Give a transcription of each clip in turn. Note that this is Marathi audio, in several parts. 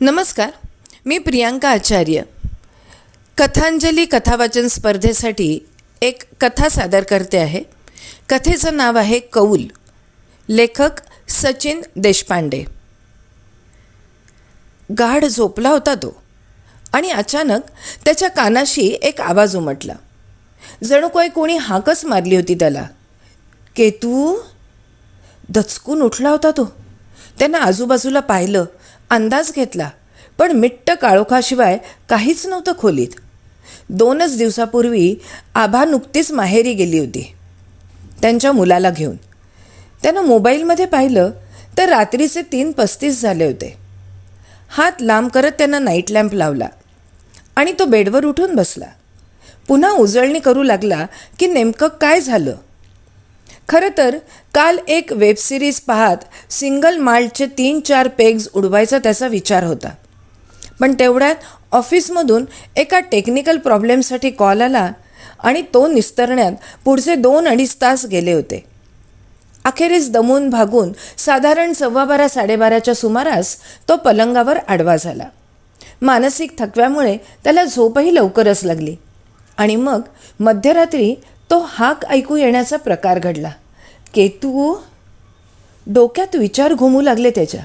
नमस्कार मी प्रियांका आचार्य. कथांजली कथावाचन स्पर्धेसाठी एक कथा सादर करते आहे. कथेचं नाव आहे कौल. लेखक सचिन देशपांडे. गाढ झोपला होता तो आणि अचानक त्याच्या कानाशी एक आवाज उमटला. जणू काय कोणी हाकच मारली होती त्याला. केतू दचकून उठला होता तो. त्यानं आजूबाजूला पाहिलं अंदाज घेतला पण मिट्ट काळोखाशिवाय काहीच नव्हतं खोलीत. दोनच दिवसापूर्वी आभा नुकतीच माहेरी गेली होती त्यांच्या मुलाला घेऊन. त्यानं मोबाईलमध्ये पाहिलं तर रात्रीचे तीन पस्तीस झाले होते. हात लांब करत त्यानं नाईट लॅम्प लावला आणि तो बेडवर उठून बसला. पुन्हा उजळणी करू लागला की नेमकं काय झालं? खरं तर काल एक वेबसिरीज पाहत सिंगल माल्टचे तीन चार पेग्स उडवायचा त्याचा विचार होता. पण तेवढ्यात ऑफिसमधून एका टेक्निकल प्रॉब्लेमसाठी कॉल आला आणि तो निस्तरण्यात पुढचे दोन अडीच तास गेले होते. अखेरीस दमून भागून साधारण सव्वा बारा साडेबाराच्या सुमारास तो पलंगावर आडवा झाला. मानसिक थकव्यामुळे त्याला झोपही लवकरच लागली. आणि मग मध्यरात्री तो हाक ऐकू येण्याचा प्रकार घडला. केतू डोक्यात विचार घुमू लागले त्याच्या.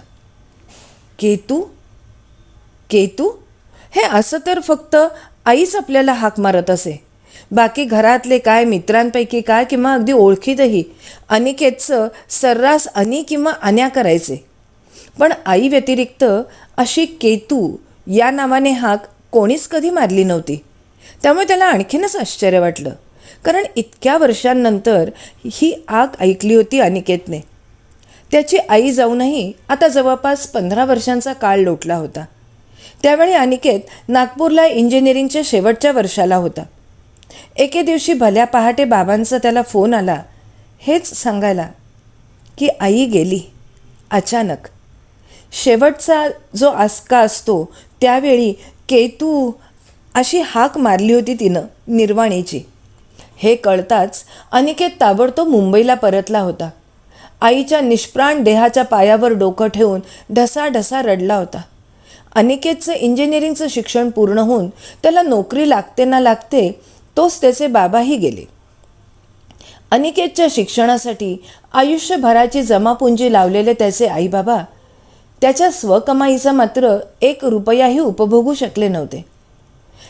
केतू? केतू? हे असं तर फक्त आईच आपल्याला हाक मारत असे. बाकी घरातले काय मित्रांपैकी काय किंवा अगदी ओळखीतही अनिकेतचं सर्रास अनि किंवा अन्या करायचे. पण आई व्यतिरिक्त अशी केतू या नावाने हाक कोणीच कधी मारली नव्हती. त्यामुळे त्याला आणखीनच आश्चर्य वाटलं. कारण इतक्या वर्षांनंतर ही आग ऐकली होती अनिकेतने. त्याची आई जाऊनही आता जवळपास पंधरा वर्षांचा काळ लोटला होता. त्यावेळी अनिकेत नागपूरला इंजिनिअरिंगच्या शेवटच्या वर्षाला होता. एके दिवशी भल्या पहाटे बाबांचा त्याला फोन आला. हेच सांगायला की आई गेली. अचानक. शेवटचा जो आसका असतो त्यावेळी केतू अशी हाक मारली होती तिनं निर्वाणीची. हे कळताच अनिकेत ताबडतोब मुंबईला परतला होता. आईच्या निष्प्राण देहाच्या पायावर डोकं ठेवून ढसाढसा रडला होता. अनिकेतचं इंजिनिअरिंगचं शिक्षण पूर्ण होऊन त्याला नोकरी लागते ना लागते तोच त्याचे बाबाही गेले. अनिकेतच्या शिक्षणासाठी आयुष्यभराची जमापुंजी लावलेले त्याचे आईबाबा त्याच्या स्वकमाईचा मात्र एक रुपयाही उपभोगू शकले नव्हते.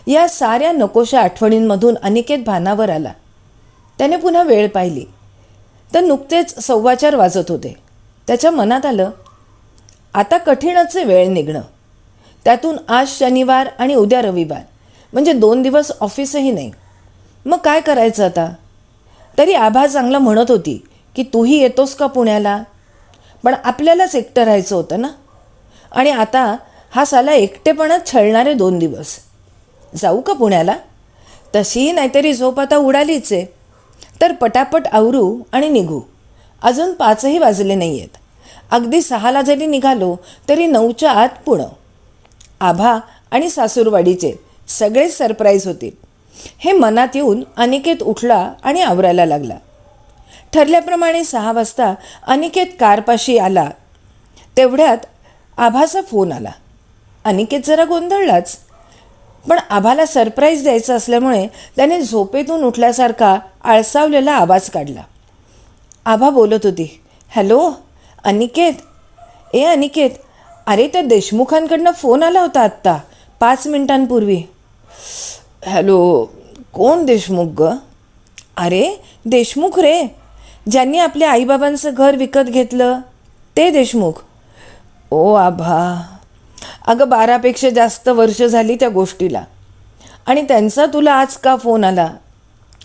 या साऱ्या नकोशा आठवणींमधून अनिकेत भानावर आला. त्याने पुन्हा वेळ पाहिली. तर नुकतेच सव्वाचार वाजत होते. त्याच्या मनात आलं आता कठीणच वेळ निघणं. त्यातून आज शनिवार आणि उद्या रविवार. म्हणजे दोन दिवस ऑफिसही नाही. मग काय करायचं आता? तरी आभा चांगलं म्हणत होती की तूही येतोस का पुण्याला? पण आपल्यालाच एकटं राहायचं होतं ना? आणि आता हा साला एकटेपणात छळणारे दोन दिवस. जाऊ का पुण्याला? तशीही नाहीतरी झोप आता उडालीच. आहे तर पटापट आवरू आणि निघू. अजून पाचही वाजले नाही आहेत अगदी सहाला जरी निघालो तरी नऊच्या आत पुणं. आभा आणि सासूरवाडीचे सगळेच सरप्राईज होतील हे मनात येऊन अनिकेत उठला आणि आवरायला लागला. ठरल्याप्रमाणे सहा वाजता अनिकेत कारपाशी आला. तेवढ्यात आभाचा फोन आला. अनिकेत जरा गोंधळलाच. पण आभाला सरप्राईज द्यायचं असल्यामुळे त्याने झोपेतून उठल्यासारखा आळसावलेला आवाज काढला. आभा बोलत होती हॅलो अनिकेत. ए अनिकेत अरे त्या देशमुखांकडनं फोन आला होता आत्ता पाच मिनिटांपूर्वी. हॅलो कोण देशमुख ग? अरे देशमुख रे ज्यांनी आपल्या आईबाबांचं घर विकत घेतलं ते देशमुख. ओ आभा अगं बारापेक्षा जास्त वर्ष झाली त्या गोष्टीला. आणि त्यांचा तुला आज का फोन आला?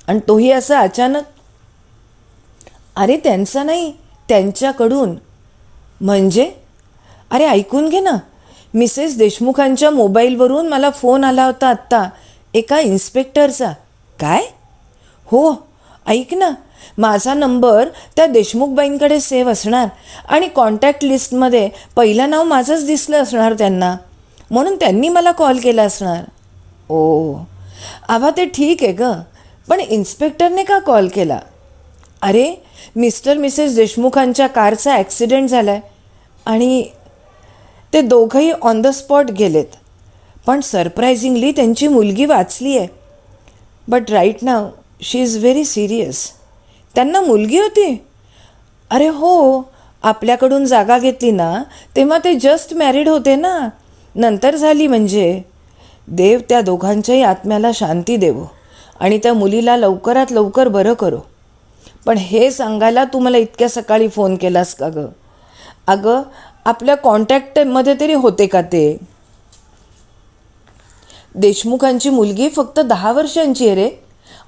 आणि तोही असा अचानक? अरे त्यांचा नाही त्यांच्याकडून. म्हणजे? अरे ऐकून घे ना. मिसेस देशमुखांच्या मोबाईलवरून मला फोन आला होता आत्ता एका इन्स्पेक्टरचा. काय? हो ऐक ना. माझा नंबर त्या देशमुखबाईंकडे सेव्ह असणार आणि कॉन्टॅक्ट लिस्टमध्ये पहिलं नाव माझंच दिसलं असणार त्यांना. म्हणून त्यांनी मला कॉल केला असणार. ओ आभा ते ठीक आहे ग पण इन्स्पेक्टरने का कॉल केला? अरे मिस्टर मिसेस देशमुखांच्या कारचा ॲक्सिडेंट झाला आहे आणि ते दोघंही ऑन द स्पॉट गेलेत. पण सरप्रायझिंगली त्यांची मुलगी वाचली आहे but right now she is very serious. त्यांना मुलगी होती. अरे हो आपल्याकडून जागा घेतली ना तेव्हा ते जस्ट मॅरिड होते ना. नंतर झाली म्हणजे. देव त्या दोघांच्याही आत्म्याला शांती देवो आणि त्या मुलीला लवकरात लवकर बरं करो. पण हे सांगायला तू मला इतक्या सकाळी फोन केलास का गं? अगं आपल्या कॉन्टॅक्टमध्ये तरी होते का ते? देशमुखांची मुलगी फक्त दहा वर्षांची आहे रे.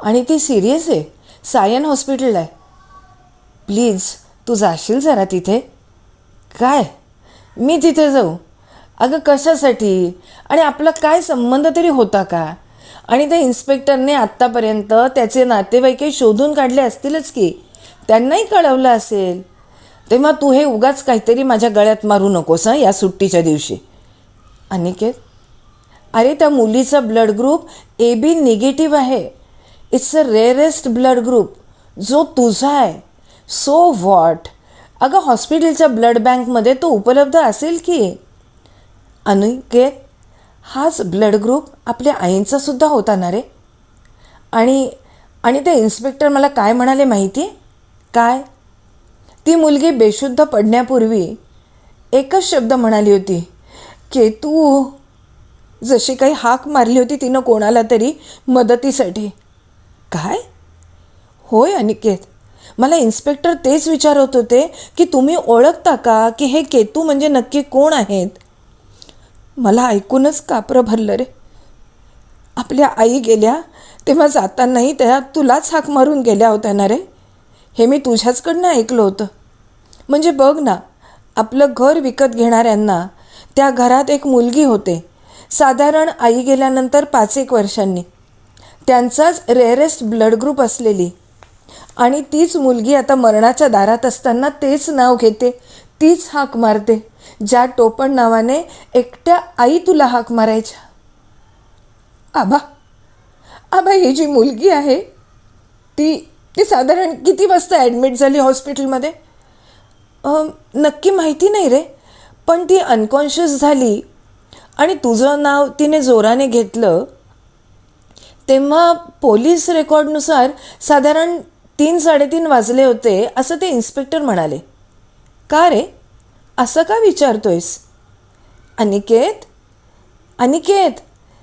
आणि ती सिरियस आहे. सायन हॉस्पिटल आहे. प्लीज तू जाशील जरा तिथे? काय? मी तिथे जाऊ. अगं कशासाठी? आणि आपला काय संबंध तरी होता का? आणि त्या इन्स्पेक्टरने आत्तापर्यंत त्याचे नातेवाईक शोधून काढले असतीलच की? त्यांनाही कळवलं असेल. तेव्हा तू हे उगाच काहीतरी माझ्या गळ्यात मारू नकोस हां या सुट्टीच्या दिवशी. अनिकेत? अरे त्या मुलीचा blood group A B negative आहे. It's a rarest blood group जो तुझा आहे. सो व्हॉट अगं हॉस्पिटलच्या ब्लड बँकमध्ये तो उपलब्ध असेल की? अनिकेत हाच ब्लड ग्रुप आपल्या आईंचा सुद्धा होता ना रे? आणि आणि ते इन्स्पेक्टर मला काय म्हणाले माहिती काय? ती मुलगी बेशुद्ध पडण्यापूर्वी एकच शब्द म्हणाली होती. केतू तू? जशी काही हाक मारली होती तिनं कोणाला तरी मदतीसाठी. काय? होय अनिकेत. मला इन्स्पेक्टर तेच विचारत होते की तुम्ही ओळखता का की हे केतू म्हणजे नक्की कोण आहेत? मला ऐकूनच कापरं भरलं रे. आपल्या आई गेल्या तेव्हा जातानाही त्या तुलाच हाक मारून गेल्या होत्या ना रे. हे मी तुझ्याचकडनं ऐकलं होतं. म्हणजे बघ ना आपलं घर विकत घेणाऱ्यांना त्या घरात एक मुलगी होते. साधारण आई गेल्यानंतर पाच एक वर्षांनी. त्यांचाच रेअरेस्ट ब्लड ग्रुप असलेली. आणि तीच मुलगी आता मरणाच्या दारात असताना तेच नाव घेते तीच हाक मारते ज्या टोपण नावाने एकट्या आई तुला हाक मारायच्या. आबा आबा ही जी मुलगी आहे ती ती साधारण किती वाजता ॲडमिट झाली हॉस्पिटलमध्ये नक्की माहिती नाही रे पण ती अनकॉन्शियस झाली आणि तुझं नाव तिने जोराने घेतलं तेव्हा पोलीस रेकॉर्डनुसार साधारण तीन साडेतीन वाजले होते असं ते इन्स्पेक्टर म्हणाले. का रे? असं का विचारतोयस? अनिकेत? अनिकेत?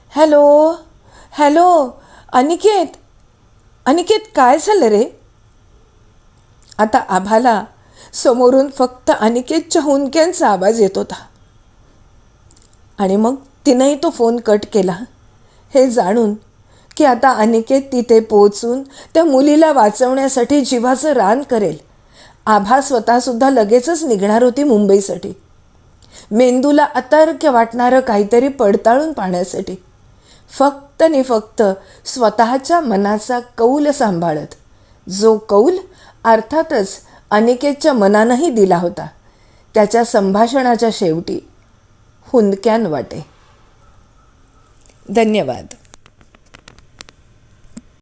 हॅलो? हॅलो? अनिकेत? अनिकेत काय झालं रे? आता आभाला समोरून फक्त अनिकेतच्या हुंक्यांचा आवाज येत होता. आणि मग तिनंही तो फोन कट केला. हे जाणून की आता अनिकेत तिथे पोहोचून त्या मुलीला वाचवण्यासाठी जीवाचं रान करेल. आभा स्वतःसुद्धा लगेचच निघणार होती मुंबईसाठी. मेंदूला अतर्क्य वाटणारं काहीतरी पडताळून पाहण्यासाठी. फक्त आणि फक्त स्वतःच्या मनाचा कौल सांभाळत. जो कौल अर्थातच अनिकेतच्या मनानंही दिला होता. त्याच्या संभाषणाच्या शेवटी हुंदक्यान वाटे. धन्यवाद.